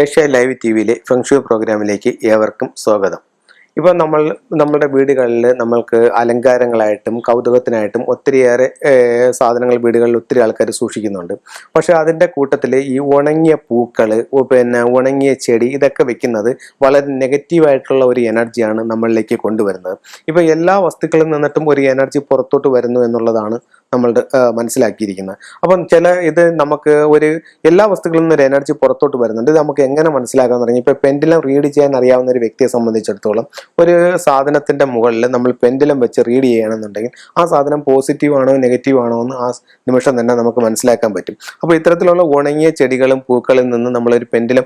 Asia live ടി വിയിലെ feng shui പ്രോഗ്രാമിലേക്ക് ഏവർക്കും സ്വാഗതം. ഇപ്പോൾ നമ്മൾ നമ്മുടെ വീടുകളിൽ നമ്മൾക്ക് അലങ്കാരങ്ങളായിട്ടും കൗതുകത്തിനായിട്ടും ഒത്തിരിയേറെ സാധനങ്ങൾ വീടുകളിൽ ഒത്തിരി ആൾക്കാർ സൂക്ഷിക്കുന്നുണ്ട്. പക്ഷേ അതിന്റെ കൂട്ടത്തിൽ ഈ ഉണങ്ങിയ പൂക്കൾ പിന്നെ ഉണങ്ങിയ ചെടി ഇതൊക്കെ വെക്കുന്നത് വളരെ നെഗറ്റീവായിട്ടുള്ള ഒരു എനർജിയാണ് നമ്മളിലേക്ക് കൊണ്ടുവരുന്നത്. ഇപ്പോൾ എല്ലാ വസ്തുക്കളിൽ നിന്നിട്ടും ഒരു എനർജി പുറത്തോട്ട് വരുന്നു എന്നുള്ളതാണ് നമ്മളുടെ ആ, മനസ്സിലാക്കിയിരിക്കുന്നത്. അപ്പം ചില ഇത് നമുക്ക് ഒരു എല്ലാ വസ്തുക്കളിൽ നിന്നും ഒരു എനർജി പുറത്തോട്ട് വരുന്നുണ്ട്. ഇത് നമുക്ക് എങ്ങനെ മനസ്സിലാക്കാൻ തുടങ്ങി ഇപ്പം പെൻഡിലം റീഡ് ചെയ്യാൻ അറിയാവുന്ന ഒരു വ്യക്തിയെ സംബന്ധിച്ചിടത്തോളം ഒരു സാധനത്തിന്റെ മുകളിൽ നമ്മൾ പെൻഡിലം വെച്ച് റീഡ് ചെയ്യണമെന്നുണ്ടെങ്കിൽ ആ സാധനം പോസിറ്റീവ് ആണോ നെഗറ്റീവ് ആണോ എന്ന് ആ നിമിഷം തന്നെ നമുക്ക് മനസ്സിലാക്കാൻ പറ്റും. അപ്പോൾ ഇത്തരത്തിലുള്ള ഉണങ്ങിയ ചെടികളും പൂക്കളിൽ നിന്ന് നമ്മളൊരു പെൻഡിലം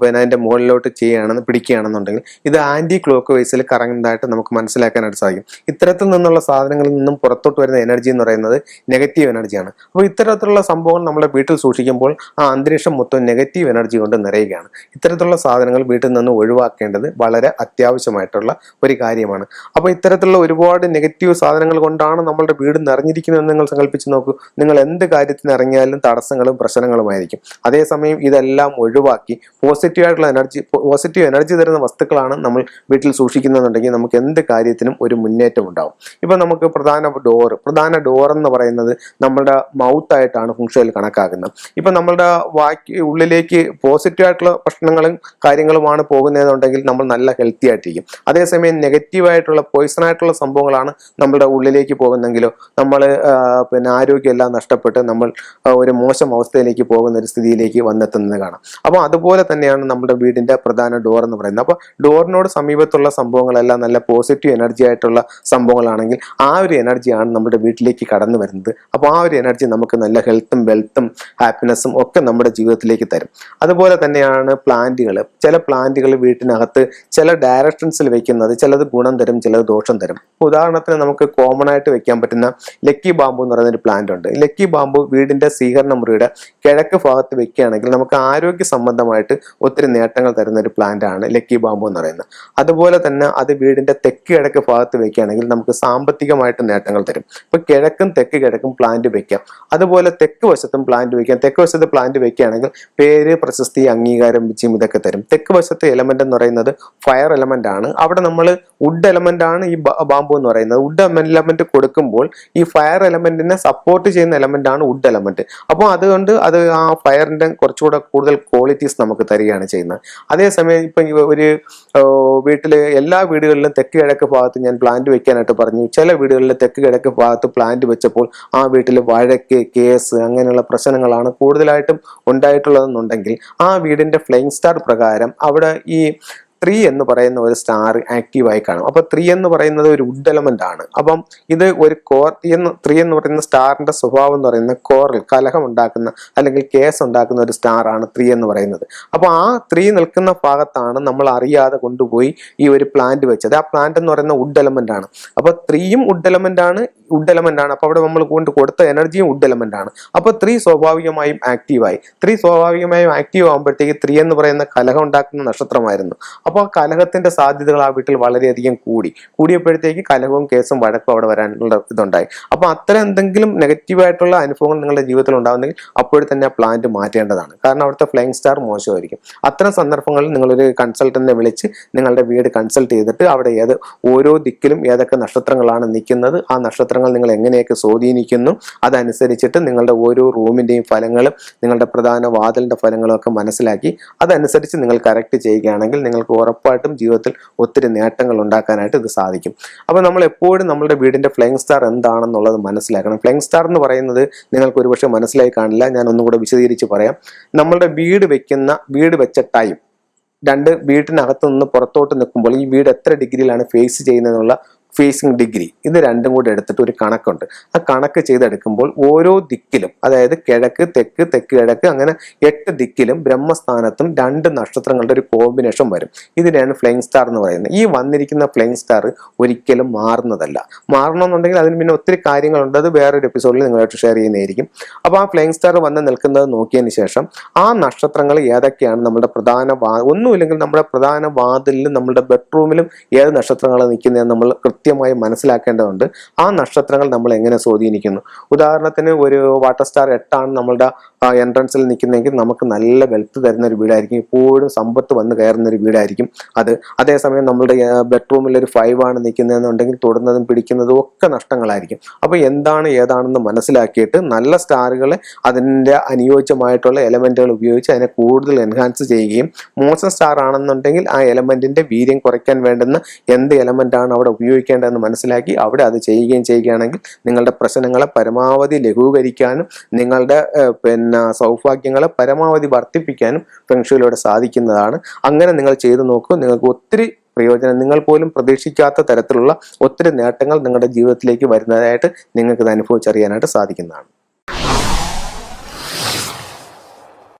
പിന്നെ അതിന്റെ മുകളിലോട്ട് ചെയ്യുകയാണെന്ന് പിടിക്കുകയാണെന്നുണ്ടെങ്കിൽ ഇത് ആന്റി ക്ലോക്ക് വൈസിൽ കറങ്ങുന്നതായിട്ട് നമുക്ക് മനസ്സിലാക്കാനായിട്ട് സാധിക്കും. ഇത്തരത്തിൽ നിന്നുള്ള സാധനങ്ങളിൽ നിന്നും പുറത്തോട്ട് വരുന്ന എനർജി എന്ന് പറയുന്നത് നെഗറ്റീവ് എനർജിയാണ് അപ്പോൾ ഇത്തരത്തിലുള്ള സംഭവങ്ങൾ നമ്മളെ വീട്ടിൽ സൂക്ഷിക്കുമ്പോൾ ആ അന്തരീക്ഷം മൊത്തം നെഗറ്റീവ് എനർജി കൊണ്ട് നിറയുകയാണ്. ഇത്തരത്തിലുള്ള സാധനങ്ങൾ വീട്ടിൽ നിന്ന് ഒഴിവാക്കേണ്ടത് വളരെ അത്യാവശ്യമായിട്ടുള്ള ഒരു കാര്യമാണ്. അപ്പോൾ ഇത്തരത്തിലുള്ള ഒരുപാട് നെഗറ്റീവ് സാധനങ്ങൾ കൊണ്ടാണ് നമ്മളുടെ വീട് നിറഞ്ഞിരിക്കുന്നതെന്ന് നിങ്ങൾ സങ്കല്പിച്ച് നോക്കൂ. നിങ്ങൾ എന്ത് കാര്യത്തിന് ഇറങ്ങിയാലും തടസ്സങ്ങളും പ്രശ്നങ്ങളുമായിരിക്കും. അതേസമയം ഇതെല്ലാം ഒഴിവാക്കി പോസിറ്റീവായിട്ടുള്ള എനർജി പോസിറ്റീവ് എനർജി തരുന്ന വസ്തുക്കളാണ് നമ്മൾ വീട്ടിൽ സൂക്ഷിക്കുന്നതെന്നുണ്ടെങ്കിൽ നമുക്ക് എന്ത് കാര്യത്തിനും ഒരു മുന്നേറ്റം ഉണ്ടാവും. ഇപ്പോൾ നമുക്ക് പ്രധാന ഡോറ് പ്രധാന ഡോർ എന്ന് പറയുന്നത് നമ്മളുടെ മൗത്ത് ആയിട്ടാണ് ഫുങ്ഷയിൽ കണക്കാക്കുന്നത്. ഇപ്പൊ നമ്മളുടെ വാക്ക് ഉള്ളിലേക്ക് പോസിറ്റീവ് ആയിട്ടുള്ള ഭക്ഷണങ്ങളും കാര്യങ്ങളുമാണ് പോകുന്നതെന്നുണ്ടെങ്കിൽ നമ്മൾ നല്ല ഹെൽത്തി ആയിട്ടിരിക്കും. അതേസമയം നെഗറ്റീവ് ആയിട്ടുള്ള പോയിസൺ ആയിട്ടുള്ള സംഭവങ്ങളാണ് നമ്മുടെ ഉള്ളിലേക്ക് പോകുന്നെങ്കിലോ നമ്മൾ പിന്നെ ആരോഗ്യമെല്ലാം നഷ്ടപ്പെട്ട് നമ്മൾ ഒരു മോശം അവസ്ഥയിലേക്ക് പോകുന്ന ഒരു സ്ഥിതിയിലേക്ക് വന്നെത്തുന്നത് കാണാം. അപ്പോൾ അതുപോലെ തന്നെയാണ് നമ്മുടെ വീടിന്റെ പ്രധാന ഡോർ എന്ന് പറയുന്നത്. അപ്പോൾ ഡോറിനോട് സമീപത്തുള്ള സംഭവങ്ങളെല്ലാം നല്ല പോസിറ്റീവ് എനർജി ആയിട്ടുള്ള സംഭവങ്ങളാണെങ്കിൽ ആ ഒരു എനർജിയാണ് നമ്മുടെ വീട്ടിലേക്ക് വരുന്നത്. അപ്പോൾ ആ ഒരു എനർജി നമുക്ക് നല്ല ഹെൽത്തും വെൽത്തും ഹാപ്പിനെസ്സും ഒക്കെ നമ്മുടെ ജീവിതത്തിലേക്ക് തരും. അതുപോലെ തന്നെയാണ് പ്ലാന്റുകൾ ചില പ്ലാന്റുകൾ വീട്ടിനകത്ത് ചില ഡയറക്ഷൻസിൽ വെക്കുന്നത് ചിലത് ഗുണം തരും ചിലത് ദോഷം തരും. ഉദാഹരണത്തിന് നമുക്ക് കോമൺ ആയിട്ട് വെക്കാൻ പറ്റുന്ന ലക്കി ബാമ്പു എന്ന് പറയുന്ന ഒരു പ്ലാന്റ് ഉണ്ട്. ലക്കി ബാമ്പു വീടിന്റെ സ്വീകരണ മുറിയുടെ കിഴക്ക് ഭാഗത്ത് വെക്കുകയാണെങ്കിൽ നമുക്ക് ആരോഗ്യ സംബന്ധമായിട്ട് ഒത്തിരി നേട്ടങ്ങൾ തരുന്ന ഒരു പ്ലാന്റ് ആണ് ലക്കി ബാമ്പു എന്ന് പറയുന്നത്. അതുപോലെ തന്നെ അത് വീടിന്റെ തെക്ക് കിഴക്ക് ഭാഗത്ത് വെക്കുകയാണെങ്കിൽ നമുക്ക് സാമ്പത്തികമായിട്ട് നേട്ടങ്ങൾ തരും. ഇപ്പൊ കിഴക്കും തെക്ക് കിഴക്കും പ്ലാന്റ് വെക്കാം. അതുപോലെ തെക്ക് വശത്തും പ്ലാന്റ് വെക്കാം. തെക്ക് വശത്ത് പ്ലാന്റ് വെക്കുകയാണെങ്കിൽ പേര് പ്രശസ്തി അംഗീകാരം വിജയം ഇതൊക്കെ തരും. തെക്ക് വശത്തെ എലമെന്റ് എന്ന് പറയുന്നത് ഫയർ എലമെന്റ് ആണ്. അവിടെ നമ്മൾ വുഡ് എലമെന്റ് ആണ് ഈ ബാമ്പു എന്ന് പറയുന്നത്. വുഡ് എലമെന്റ് കൊടുക്കുമ്പോൾ ഈ ഫയർ എലമെന്റിനെ സപ്പോർട്ട് ചെയ്യുന്ന എലമെന്റ് ആണ് വുഡ് എലമെന്റ് അപ്പോൾ അതുകൊണ്ട് അത് ആ ഫയറിന്റെ കുറച്ചുകൂടെ കൂടുതൽ ക്വാളിറ്റീസ് നമുക്ക് തരികയാണ് ചെയ്യുന്നത്. അതേസമയം ഇപ്പൊ ഒരു വീട്ടിലെ എല്ലാ വീടുകളിലും തെക്ക് കിഴക്ക് ഭാഗത്ത് ഞാൻ പ്ലാന്റ് വെക്കാനായിട്ട് പറഞ്ഞു. ചില വീടുകളിലെ തെക്ക് കിഴക്ക് ഭാഗത്ത് പ്ലാന്റ് വെച്ചപ്പോൾ ആ വീട്ടിൽ വഴക്ക് കേസ് അങ്ങനെയുള്ള പ്രശ്നങ്ങളാണ് കൂടുതലായിട്ടും ഉണ്ടായിട്ടുള്ളതെന്നുണ്ടെങ്കിൽ ആ വീടിന്റെ ഫ്ലെയിങ് സ്റ്റാർ പ്രകാരം അവിടെ ഈ ത്രീ എന്ന് പറയുന്ന ഒരു സ്റ്റാർ ആക്റ്റീവായി കാണും. അപ്പൊ ത്രീ എന്ന് പറയുന്നത് ഒരു വുഡ് എലമെന്റ് ആണ്. അപ്പം ഇത് ഒരു കോർ എന്ന് ത്രീ എന്ന് പറയുന്ന സ്റ്റാറിന്റെ സ്വഭാവം എന്ന് പറയുന്ന കോറിൽ കലഹം ഉണ്ടാക്കുന്ന അല്ലെങ്കിൽ കേസ് ഉണ്ടാക്കുന്ന ഒരു സ്റ്റാർ ആണ് ത്രീ എന്ന് പറയുന്നത്. അപ്പൊ ആ ത്രീ നിൽക്കുന്ന ഭാഗത്താണ് നമ്മൾ അറിയാതെ കൊണ്ടുപോയി ഈ ഒരു പ്ലാന്റ് വെച്ചത്. ആ പ്ലാന്റ് എന്ന് പറയുന്ന വുഡ് എലമെന്റ് ആണ്. അപ്പൊ ത്രീയും വുഡ് എലമെന്റ് ആണ്. വുഡ് എലമെന്റ് ആണ്. അപ്പൊ അവിടെ നമ്മൾ കൊണ്ട് കൊടുത്ത എനർജിയും വുഡ് എലമെന്റ് ആണ്. അപ്പൊ ത്രീ സ്വാഭാവികമായും ആക്റ്റീവായി ത്രീ സ്വാഭാവികമായും ആക്റ്റീവ് ആകുമ്പോഴത്തേക്ക് ത്രീ എന്ന് പറയുന്ന കലഹം ഉണ്ടാക്കുന്ന നക്ഷത്രമായിരുന്നു. അപ്പോൾ ആ കലഹത്തിന്റെ സാധ്യതകൾ ആ വീട്ടിൽ വളരെയധികം കൂടി. കൂടിയപ്പോഴത്തേക്ക് കലഹവും കേസും വഴക്കും അവിടെ വരാനുള്ള ഇതുണ്ടായി. അപ്പൊ അത്തരം എന്തെങ്കിലും നെഗറ്റീവായിട്ടുള്ള അനുഭവങ്ങൾ നിങ്ങളുടെ ജീവിതത്തിൽ ഉണ്ടാകുന്നെങ്കിൽ അപ്പോഴും തന്നെ ആ പ്ലാന്റ് മാറ്റേണ്ടതാണ്. കാരണം അവിടുത്തെ ഫ്ലൈങ് സ്റ്റാർ മോശമായിരിക്കും. അത്തരം സന്ദർഭങ്ങളിൽ നിങ്ങളൊരു കൺസൾട്ടന്റിനെ വിളിച്ച് നിങ്ങളുടെ വീട് കൺസൾട്ട് ചെയ്തിട്ട് അവിടെ ഏത് ഓരോ ദിക്കിലും ഏതൊക്കെ നക്ഷത്രങ്ങളാണ് നിൽക്കുന്നത് ആ നക്ഷത്രങ്ങൾ നിങ്ങൾ എങ്ങനെയൊക്കെ സ്വാധീനിക്കുന്നു അതനുസരിച്ചിട്ട് നിങ്ങളുടെ ഓരോ റൂമിന്റെയും ഫലങ്ങളും നിങ്ങളുടെ പ്രധാന വാതിലിന്റെ ഫലങ്ങളും ഒക്കെ മനസ്സിലാക്കി അതനുസരിച്ച് നിങ്ങൾ കറക്റ്റ് ചെയ്യുകയാണെങ്കിൽ നിങ്ങൾക്ക് ഉറപ്പായിട്ടും ജീവിതത്തിൽ ഒത്തിരി നേട്ടങ്ങൾ ഉണ്ടാക്കാനായിട്ട് ഇത് സാധിക്കും. അപ്പോൾ നമ്മൾ എപ്പോഴും നമ്മുടെ വീടിന്റെ ഫ്ലൈങ് സ്റ്റാർ എന്താണെന്നുള്ളത് മനസ്സിലാക്കണം. ഫ്ലൈങ് സ്റ്റാർ എന്ന് പറയുന്നത് നിങ്ങൾക്ക് ഒരുപക്ഷെ മനസ്സിലായി കാണില്ല ഞാൻ ഒന്നുകൂടെ വിശദീകരിച്ച് പറയാം. നമ്മളുടെ വീട് വെക്കുന്ന വീട് വെച്ച ടൈം രണ്ട് വീട്ടിനകത്ത് നിന്ന് പുറത്തോട്ട് നിൽക്കുമ്പോൾ ഈ വീട് എത്ര ഡിഗ്രിയിലാണ് ഫേസ് ചെയ്യുന്നതെന്നുള്ള ഫേസിങ് ഡിഗ്രി ഇത് രണ്ടും കൂടെ എടുത്തിട്ട് ഒരു കണക്കുണ്ട്. ആ കണക്ക് ചെയ്തെടുക്കുമ്പോൾ ഓരോ ദിക്കിലും അതായത് കിഴക്ക് തെക്ക് തെക്ക് കിഴക്ക് അങ്ങനെ എട്ട് ദിക്കിലും ബ്രഹ്മസ്ഥാനത്തും രണ്ട് നക്ഷത്രങ്ങളുടെ ഒരു കോമ്പിനേഷൻ വരും. ഇതിനെയാണ് ഫ്ലെയിങ് സ്റ്റാർ എന്ന് പറയുന്നത്. ഈ വന്നിരിക്കുന്ന ഫ്ലെയിങ് സ്റ്റാർ ഒരിക്കലും മാറുന്നതല്ല. മാറണമെന്നുണ്ടെങ്കിൽ അതിന് പിന്നെ ഒത്തിരി കാര്യങ്ങളുണ്ട്. അത് വേറൊരു എപ്പിസോഡിൽ നിങ്ങളായിട്ട് ഷെയർ ചെയ്യുന്നതായിരിക്കും. അപ്പോൾ ആ ഫ്ലെയിങ് സ്റ്റാർ വന്ന് നിൽക്കുന്നത് നോക്കിയതിന് ശേഷം ആ നക്ഷത്രങ്ങൾ ഏതൊക്കെയാണ് നമ്മുടെ പ്രധാന വാ ഒന്നുമില്ലെങ്കിൽ നമ്മുടെ പ്രധാന വാതിലിലും നമ്മുടെ ബെഡ്റൂമിലും ഏത് നക്ഷത്രങ്ങളാണ് നിൽക്കുന്നതെന്ന് നമ്മൾ കൃത്യമായി മനസ്സിലാക്കേണ്ടതുണ്ട്. ആ നക്ഷത്രങ്ങൾ നമ്മൾ എങ്ങനെ സ്വാധീനിക്കുന്നു? ഉദാഹരണത്തിന് ഒരു വാട്ടർ സ്റ്റാർ എട്ടാണ് നമ്മളുടെ എൻട്രൻസിൽ നിൽക്കുന്നതെങ്കിൽ നമുക്ക് നല്ല വെൽത്ത് തരുന്ന ഒരു വീടായിരിക്കും. ഇപ്പോഴും സമ്പത്ത് വന്ന് കയറുന്ന ഒരു വീടായിരിക്കും അത്. അതേസമയം നമ്മളുടെ ബെഡ്റൂമിൽ ഒരു ഫൈവ് ആണ് നിൽക്കുന്നതെന്നുണ്ടെങ്കിൽ തൊടുന്നതും പിടിക്കുന്നതും ഒക്കെ നഷ്ടങ്ങളായിരിക്കും. അപ്പോൾ എന്താണ് ഏതാണെന്ന് മനസ്സിലാക്കിയിട്ട് നല്ല സ്റ്റാറുകളെ അതിന്റെ അനുയോജ്യമായിട്ടുള്ള എലമെന്റുകൾ ഉപയോഗിച്ച് അതിനെ കൂടുതൽ എൻഹാൻസ് ചെയ്യുകയും മോശം സ്റ്റാർ ആണെന്നുണ്ടെങ്കിൽ ആ എലമെന്റിന്റെ വീര്യം കുറയ്ക്കാൻ വേണ്ടുന്ന എന്ത് എലമെന്റാണ് അവിടെ അവിടെ ഉപയോഗിക്കേണ്ടതെന്ന് മനസ്സിലാക്കി അവിടെ അത് ചെയ്യുകയും ചെയ്യുകയാണെങ്കിൽ നിങ്ങളുടെ പ്രശ്നങ്ങളെ പരമാവധി ലഘൂകരിക്കാനും നിങ്ങളുടെ പിന്നെ സൗഭാഗ്യങ്ങളെ പരമാവധി വർദ്ധിപ്പിക്കാനും ഫെങ്ഷുയിലൂടെ സാധിക്കുന്നതാണ്. അങ്ങനെ നിങ്ങൾ ചെയ്തു നോക്കൂ. നിങ്ങൾക്ക് ഒത്തിരി പ്രയോജനം നിങ്ങൾ പോലും പ്രതീക്ഷിക്കാത്ത തരത്തിലുള്ള ഒത്തിരി നേട്ടങ്ങൾ നിങ്ങളുടെ ജീവിതത്തിലേക്ക് വരുന്നതായിട്ട് നിങ്ങൾക്ക് അനുഭവിച്ചറിയാനായിട്ട് സാധിക്കുന്നതാണ്.